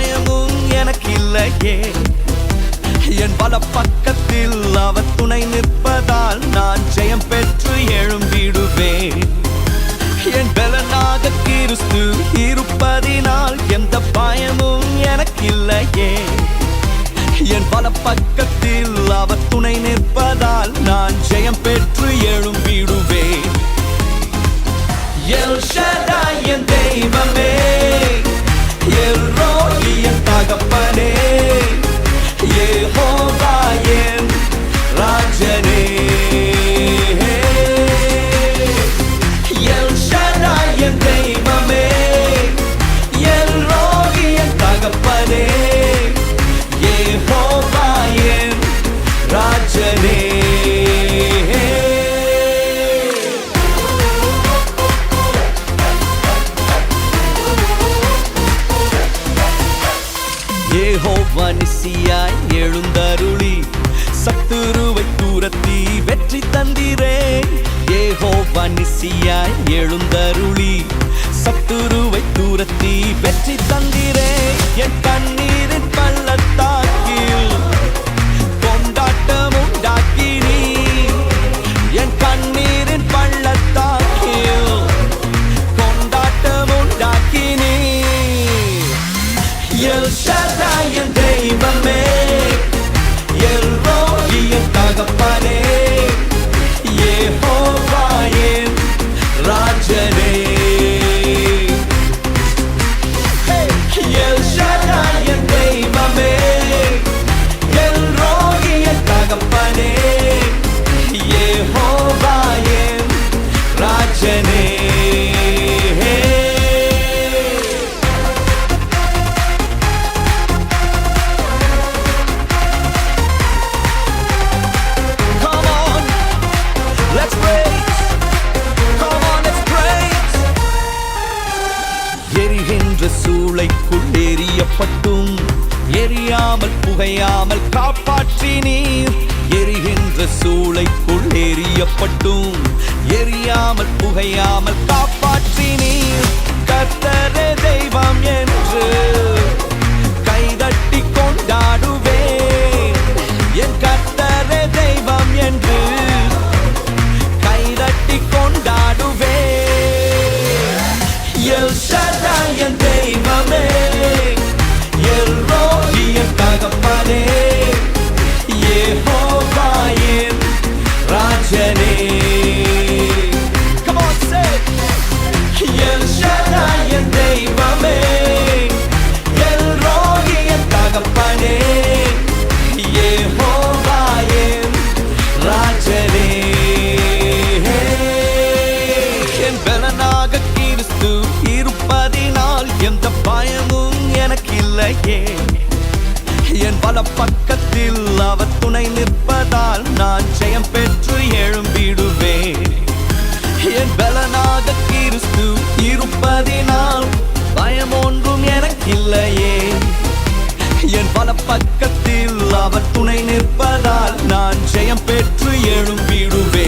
பயமும் எனக்கு இல்லையே என் பல பக்கத்தில் அவ துணை நிற்பதால் நான் ஜெயம் பெற்று எழும்பிடுவேன். என் பலனாக கிறிஸ்து இருப்பதினால் எந்த பயமும் எனக்கு இல்லையே என் பல பக்கத்தில் அவர் துணை நிற்பதால் நான் ஜெயம் பெற்று ஏகோவா எழுந்தருளி சத்துருவை தூரத்தி வெற்றி தந்திரே. ஏகோவா என் தெய்வமே. எல்லோ என் தகப்பனே எரியாமல் புகையாமல் காப்பாற்றி நீர். எரிகின்ற சூளைக்குள் எரியப்பட்டும். எரியாமல் புகையாமல் காப்பாற்றி நீர். கர்த்தரே தெய்வம் என்று கைதட்டி கொண்டாடுவேன். என் கத்தர தெய்வம் என்று இல்லையே என் பல பக்கத்தில் அவர் துணை நிற்பதால் நான் ஜெயம் பெற்று எழும்பிடுவேன். என் பலனாக கிறிஸ்து இருப்பதினால் பயம் ஒன்றும் எனக்கில்லையே. என் பல பக்கத்தில் அவர் துணை நிற்பதால் நான் ஜெயம் பெற்று எழும்பிடுவேன்.